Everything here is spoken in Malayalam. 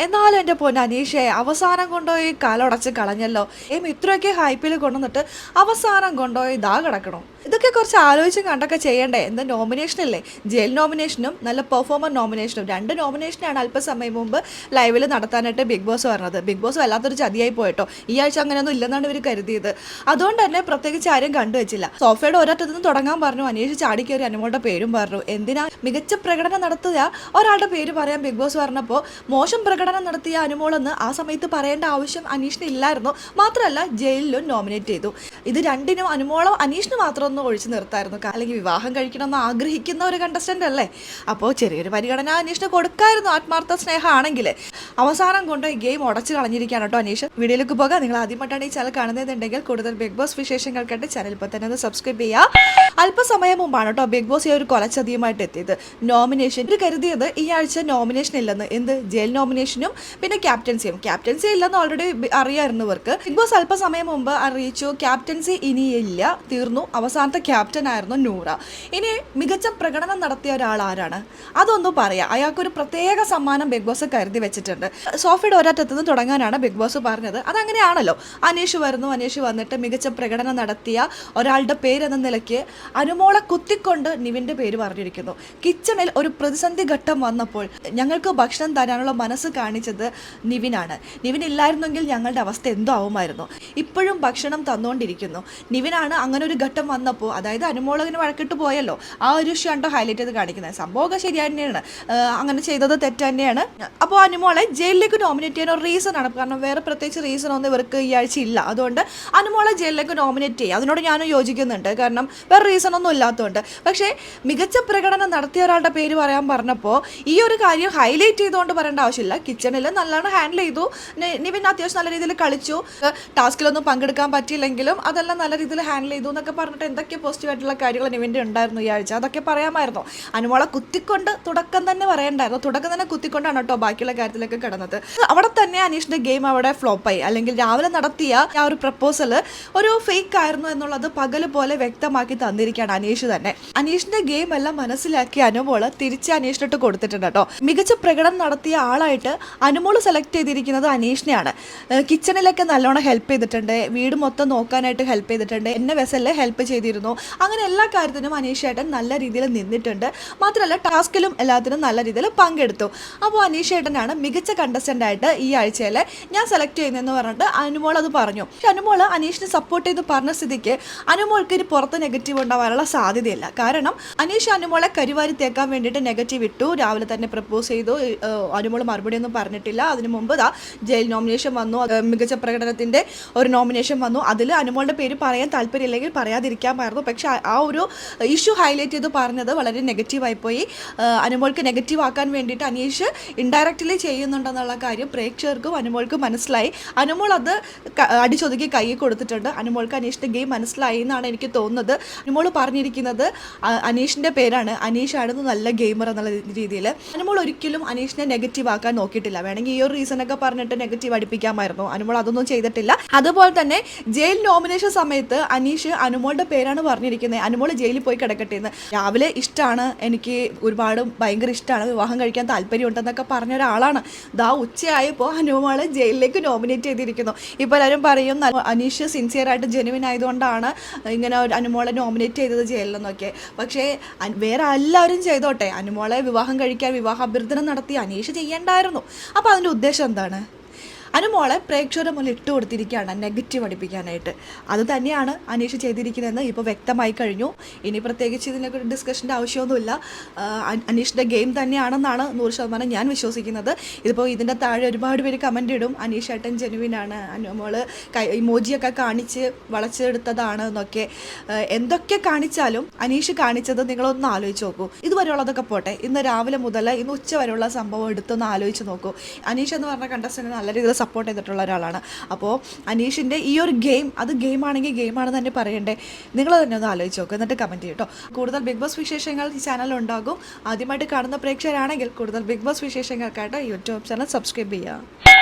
എന്നാലും എന്റെ പൊന്ന് അനീഷേ അവസാനം കൊണ്ടുപോയി കാലടച്ച് കളഞ്ഞല്ലോ. ഏം ഇത്രയൊക്കെ ഹൈപ്പിൽ കൊണ്ടുവന്നിട്ട് അവസാനം കൊണ്ടുപോയി ഇതാ കിടക്കണം. ഇതൊക്കെ കുറച്ച് ആലോചിച്ചും കണ്ടൊക്കെ ചെയ്യേണ്ടേ? എന്താ നോമിനേഷൻ അല്ലേ? ജയിൽ നോമിനേഷനും നല്ല പെർഫോമർ നോമിനേഷനും രണ്ട് നോമിനേഷനാണ് അല്പസമയം മുമ്പ് ലൈവിൽ നടത്താനായിട്ട് ബിഗ് ബോസ് പറഞ്ഞത്. ബിഗ് ബോസ് വല്ലാത്തൊരു ചതിയായി പോയിട്ടോ. ഈ ആഴ്ച അങ്ങനെയൊന്നും ഇല്ലെന്നാണ് ഇവർ കരുതിയത്. അതുകൊണ്ട് തന്നെ പ്രത്യേകിച്ച് ആരും കണ്ടുവച്ചില്ല. സോഫയുടെ ഒരറ്റത്ത് നിന്ന് തുടങ്ങാൻ പറഞ്ഞു. അനീഷ് ചാടിക്കേറി അനുമോളുടെ പേരും പറഞ്ഞു. എന്തിനാ മികച്ച പ്രകടനം നടത്തുക ഒരാളുടെ പേര് പറയാൻ ബിഗ് ബോസ് പറഞ്ഞപ്പോൾ മോശം പ്രകടനം നടത്തിയ അനുമോളെന്ന് ആ സമയത്ത് പറയേണ്ട ആവശ്യം അനീഷിന് ഇല്ലായിരുന്നു. മാത്രമല്ല ജയിലിലും നോമിനേറ്റ് ചെയ്തു. ഇത് രണ്ടിനും അനുമോളം അനീഷിന് മാത്രം ഒന്ന് ഒഴിച്ചു നിർത്തായിരുന്നു. അല്ലെങ്കിൽ വിവാഹം കഴിക്കണമെന്ന് ആഗ്രഹിക്കുന്ന ഒരു കണ്ടസ്റ്റന്റ് അല്ലേ? അപ്പോൾ ചെറിയൊരു പരിഗണന അനീഷിന് കൊടുക്കായിരുന്നു ആത്മാർത്ഥ സ്നേഹമാണെങ്കിൽ. അവസാനം കൊണ്ട് ഗെയിം ഉടച്ചു കളഞ്ഞിരിക്കുകയാണ് കേട്ടോ അനീഷ്. വീഡിയോയിലേക്ക് പോകാം. നിങ്ങൾ ആദ്യമായിട്ടാണ് ഈ ചാനൽ കാണുന്നതെന്നുണ്ടെങ്കിൽ കൂടുതൽ ബിഗ് ബോസ് വിശേഷങ്ങൾ കണ്ട് ചാനൽ ഇപ്പോൾ തന്നെ ഒന്ന് സബ്സ്ക്രൈബ് ചെയ്യുക. അല്പസമയം മുമ്പാണ് കേട്ടോ ബിഗ് ബോസ് ഈ ഒരു കൊലച്ചതിയുമായിട്ട് എത്തിയത്. നോമിനേഷൻ ഇവർ കരുതിയത് ഈ ആഴ്ച നോമിനേഷൻ ഇല്ലെന്ന്. എന്ത്? ജയിൽ നോമിനേഷനും പിന്നെ ക്യാപ്റ്റൻസിയും ക്യാപ്റ്റൻസി ഇല്ലെന്ന് ഓൾറെഡി അറിയായിരുന്നു ഇവർക്ക്. ബിഗ് ബോസ് അല്പസമയം മുമ്പ് അറിയിച്ചു. ക്യാപ്റ്റൻസി ഇനിയില്ല. തീർന്നു. അവസാനത്തെ ക്യാപ്റ്റൻ ആയിരുന്നു നൂറ. ഇനി മികച്ച പ്രകടനം നടത്തിയ ഒരാൾ ആരാണ്? അതൊന്നും പറയാം. അയാൾക്കൊരു പ്രത്യേക സമ്മാനം ബിഗ് ബോസ് കരുതി വെച്ചിട്ടുണ്ട്. സോഫയുടെ ഒരറ്റത്ത് നിന്ന് തുടങ്ങാനാണ് ബിഗ് ബോസ് പറഞ്ഞത്. അതങ്ങനെയാണല്ലോ. അനീഷ് വരുന്നു. അനീഷ് വന്നിട്ട് മികച്ച പ്രകടനം നടത്തിയ ഒരാളുടെ പേരെന്ന നിലയ്ക്ക് അനുമോളെ കുത്തിക്കൊണ്ട് നിവിന്റെ പേര് പറഞ്ഞിരിക്കുന്നു. കിച്ചണിൽ ഒരു പ്രതിസന്ധി ഘട്ടം വന്നപ്പോൾ ഞങ്ങൾക്ക് ഭക്ഷണം തരാനുള്ള മനസ്സ് കാണിച്ചത് നിവിനാണ്. നിവിൻ ഇല്ലായിരുന്നെങ്കിൽ ഞങ്ങളുടെ അവസ്ഥ എന്തോ ആവുമായിരുന്നു. ഇപ്പോഴും ഭക്ഷണം തന്നുകൊണ്ടിരിക്കുന്നു നിവിനാണ് അങ്ങനെ ഒരു ഘട്ടം വന്നപ്പോൾ അതായത് അനുമോളകിന് വഴക്കിട്ട് പോയല്ലോ ആ ഒരു ഷണ്ടോ ഹൈലൈറ്റ് ചെയ്ത് കാണിക്കുന്നത്. സംഭവമൊക്കെ ശരി തന്നെയാണ് അങ്ങനെ ചെയ്തത് തെറ്റ് തന്നെയാണ് അപ്പോൾ അനുമോളെ ജയിലിലേക്ക് നോമിനേറ്റ് ചെയ്യാൻ ഒരു റീസൺ ആണ്. കാരണം വേറെ പ്രത്യേകിച്ച് റീസൺ ഒന്നും ഇവർക്ക് ഈ ആഴ്ച ഇല്ല. അതുകൊണ്ട് അനുമോളെ ജയിലിലേക്ക് നോമിനേറ്റ് ചെയ്യുക അതിനോട് ഞാനും യോജിക്കുന്നുണ്ട്. കാരണം വേറെ റീസൺ ഒന്നും ഇല്ലാത്തതുകൊണ്ട് പക്ഷേ മികച്ച പ്രകടനം നടത്തിയ ഒരാളുടെ പേര് പറയാൻ പറഞ്ഞപ്പോൾ ഈ ഒരു കാര്യം ഹൈലൈറ്റ് ചെയ്തുകൊണ്ട് പറയേണ്ട ആവശ്യമില്ല. കിച്ചണിൽ നല്ലോണം ഹാൻഡിൽ ചെയ്തു. നിവിൻ അത്യാവശ്യം നല്ല രീതിയിൽ കളിച്ചു. ടാസ്കിലൊന്നും പങ്കെടുക്കാൻ പറ്റിയില്ലെങ്കിലും അതെല്ലാം നല്ല രീതിയിൽ ഹാൻഡിൽ ചെയ്തു എന്നൊക്കെ പറഞ്ഞിട്ട് എന്തൊക്കെ പോസിറ്റീവായിട്ടുള്ള കാര്യങ്ങൾ നിവിന്റെ ഉണ്ടായിരുന്നു ഈ ആഴ്ച? അതൊക്കെ പറയാമായിരുന്നു. അനുമോളെ കുത്തിക്കൊണ്ട് തുടക്കം തന്നെ പറയണ്ടായിരുന്നു. തുടക്കം തന്നെ കുത്തിക്കൊണ്ടാണ് കേട്ടോ ബാക്കിയുള്ള കാര്യത്തിലേക്ക് കിടന്നത്. അവിടെ തന്നെ അനീഷിന്റെ ഗെയിം അവിടെ ഫ്ലോപ്പായി അല്ലെങ്കിൽ രാവിലെ നടത്തിയ ആ ഒരു പ്രപ്പോസൽ ഒരു ഫേക്ക് ആയിരുന്നു എന്നുള്ളത് പകൽ പോലെ വ്യക്തമാക്കി തന്നിരിക്കുകയാണ് അനീഷ് തന്നെ. അനീഷിന്റെ ഗെയിം എല്ലാം മനസ്സിലാക്കി അനുമോൾ തിരിച്ച് അനീഷിനിട്ട് കൊടുത്തിട്ടുണ്ട് കേട്ടോ. മികച്ച പ്രകടനം നടത്തിയ ആളായിട്ട് അനുമോൾ സെലക്ട് ചെയ്തിരിക്കുന്നത് അനീഷിനെയാണ്. കിച്ചണിലൊക്കെ നല്ലോണം ഹെൽപ്പ് ചെയ്തിട്ടുണ്ട്. വീട് മൊത്തം നോക്കാനായിട്ട് ഹെൽപ്പ് ചെയ്തിട്ടുണ്ട്. എന്നെ വെസലിൽ ഹെൽപ്പ് ചെയ്തിരുന്നു. അങ്ങനെ എല്ലാ കാര്യത്തിനും അനീഷ് ഏട്ടൻ നല്ല രീതിയിൽ നിന്നിട്ടുണ്ട്. മാത്രമല്ല ടാസ്കിലും എല്ലാത്തിനും നല്ല രീതിയിൽ പങ്കെടുത്തു. അപ്പോൾ അനീഷ് ഏട്ടനാണ് മികച്ച കണ്ടസ്റ്റന്റ് ആയിട്ട് ഈ ആഴ്ചയിൽ ഞാൻ സെലക്ട് ചെയ്യുന്നതെന്ന് പറഞ്ഞിട്ട് അനുമോൾ അത് പറഞ്ഞു. പക്ഷെ അനുമോൾ അനീഷിനെ സപ്പോർട്ട് ചെയ്ത് പറഞ്ഞ സ്ഥിതിക്ക് അനുമോൾക്ക് ഇനി പുറത്ത് നെഗറ്റീവ് ഉണ്ടാവാനുള്ള സാധ്യതയില്ല. കാരണം അനീഷ് അനുമോളെ കരിവാരി തേക്കാൻ വേണ്ടിയിട്ട് നെഗറ്റീവ് ഇട്ടു. രാവിലെ തന്നെ പ്രപ്പോസ് ചെയ്തു. അനുമോൾ മറുപടി ഒന്നും പറഞ്ഞിട്ടില്ല. അതിനു മുമ്പ് ദാ ജയിൽ നോമിനേഷൻ വന്നു. മികച്ച പ്രകടനത്തിന്റെ ഒരു നോമിനേഷൻ വന്നു. അതിൽ അനുമോളുടെ പേര് പറയാൻ താല്പര്യമില്ലെങ്കിൽ പറയാതിരിക്കാമായിരുന്നു പക്ഷേ ആ- ഒരു ഇഷ്യൂ ഹൈലൈറ്റ് ചെയ്ത് പറഞ്ഞത് വളരെ നെഗറ്റീവായി പോയി അനുമോൾക്ക് നെഗറ്റീവ് ആക്കാൻ വേണ്ടിയിട്ട് അനീഷ് ഇൻഡയറക്റ്റ്ലി ചെയ്യുന്നുണ്ടെന്നുള്ള കാര്യം പ്രേക്ഷകർക്കും അനുമോൾക്ക് മനസ്സിലായി. അനുമോൾ അത് അടിച്ചൊതുക്കി കൈ കൊടുത്തിട്ടുണ്ട്. അനുമോൾക്ക് അനീഷിന്റെ ഗെയിം മനസ്സിലായി എന്നാണ് എനിക്ക് തോന്നുന്നത്. അനുമോൾ പറഞ്ഞിരിക്കുന്നത് അനീഷിന്റെ പേരാണ് അനീഷാണെന്ന് നല്ല ഗെയിമർ എന്നുള്ള രീതിയിൽ. അനുമോൾ ഒരിക്കലും അനീഷിനെ നെഗറ്റീവ് ആക്കാൻ നോക്കിയിട്ടില്ല. വേണമെങ്കിൽ ഈ ഒരു റീസണൊക്കെ പറഞ്ഞിട്ട് നെഗറ്റീവ് അടിപ്പിക്കാമായിരുന്നു. അനുമോൾ അതൊന്നും ചെയ്തിട്ടില്ല. അതുപോലെ തന്നെ ജയിൽ നോമിനേഷൻ സമയത്ത് അനീഷ് അനുമോളുടെ പേരാണ് പറഞ്ഞിരിക്കുന്നത്. അനുമോൾ ജയിലിൽ പോയി കിടക്കട്ടെ എന്ന് രാവിലെ ഇഷ്ടമാണ് എനിക്ക് ഒരുപാട് ഭയങ്കര ഇഷ്ടമാണ് വിവാഹം കഴിക്കാൻ താല്പര്യമുണ്ടെന്നൊക്കെ പറഞ്ഞ ഒരാളാണ്. ദാ ഉച്ചയായപ്പോൾ അനുമോളെ ജയിലിലേക്ക് നോമിനേറ്റ് ചെയ്തിരിക്കുന്നു. ഇപ്പോൾ എല്ലാവരും പറയും അനീഷ് സിൻസിയർ ആയിട്ട് ജെനുവിൻ ആയതുകൊണ്ടാണ് ഇങ്ങനെ അനുമോളെ നോമിനേറ്റ് ചെയ്തത് ജയിലിലെന്നൊക്കെ പക്ഷേ വേറെ എല്ലാവരും ചെയ്തോട്ടെ. അനുമോളെ വിവാഹം കഴിക്കാൻ വിവാഹ അഭ്യർത്ഥന നടത്തി അനീഷ് ചെയ്യേണ്ടായിരുന്നു. അപ്പോൾ അതിന്റെ ഉദ്ദേശം എന്താണ്? അനുമോളെ പ്രേക്ഷകരുടെ മുന്നിൽ ഇട്ട് കൊടുത്തിരിക്കുകയാണ് നെഗറ്റീവ് അടിപ്പിക്കാനായിട്ട്. അത് തന്നെയാണ് അനീഷ് ചെയ്തിരിക്കുന്നതെന്ന് ഇപ്പോൾ വ്യക്തമായി കഴിഞ്ഞു. ഇനി പ്രത്യേകിച്ച് ഇതിനൊക്കെ ഡിസ്കഷന്റെ ആവശ്യമൊന്നുമില്ല. അനീഷിന്റെ ഗെയിം തന്നെയാണെന്നാണ് നൂറ് ശതമാനം ഞാൻ വിശ്വസിക്കുന്നത്. ഇതിപ്പോൾ ഇതിന്റെ താഴെ ഒരുപാട് പേര് കമന്റ് ഇടും. അനീഷ് ഏട്ടൻ ജെനുവിനാണ് അനുമോൾ ഇമോജിയൊക്കെ കാണിച്ച് വളച്ചെടുത്തതാണ് എന്നൊക്കെ. എന്തൊക്കെ കാണിച്ചാലും അനീഷ് കാണിച്ചത് നിങ്ങളൊന്ന് ആലോചിച്ച് നോക്കൂ. ഇതുവരെയുള്ളതൊക്കെ പോട്ടെ. ഇന്ന് രാവിലെ മുതൽ ഇന്ന് ഉച്ച വരെയുള്ള സംഭവം എടുത്തൊന്ന് ആലോചിച്ച് നോക്കൂ. അനീഷ് എന്ന് പറഞ്ഞ കണ്ടസ്റ്റന്റ് നല്ല രീതിയിൽ സപ്പോർട്ട് ചെയ്തിട്ടുള്ള ഒരാളാണ്. അപ്പോൾ അനീഷിന്റെ ഈ ഒരു ഗെയിം അത് ഗെയിം ആണെങ്കിൽ ഗെയിം ആണെന്ന് തന്നെ പറയണ്ടേ. നിങ്ങൾ തന്നെ ഒന്ന് ആലോചിച്ച് നോക്കുക എന്നിട്ട് കമന്റ് ചെയ്യട്ടോ കൂടുതൽ ബിഗ് ബോസ് വിശേഷങ്ങൾ ഈ ചാനൽ ഉണ്ടാകും. ആദ്യമായിട്ട് കാണുന്ന പ്രേക്ഷകരാണെങ്കിൽ കൂടുതൽ ബിഗ് ബോസ് വിശേഷങ്ങൾക്കായിട്ട് യൂട്യൂബ് ചാനൽ സബ്സ്ക്രൈബ് ചെയ്യുക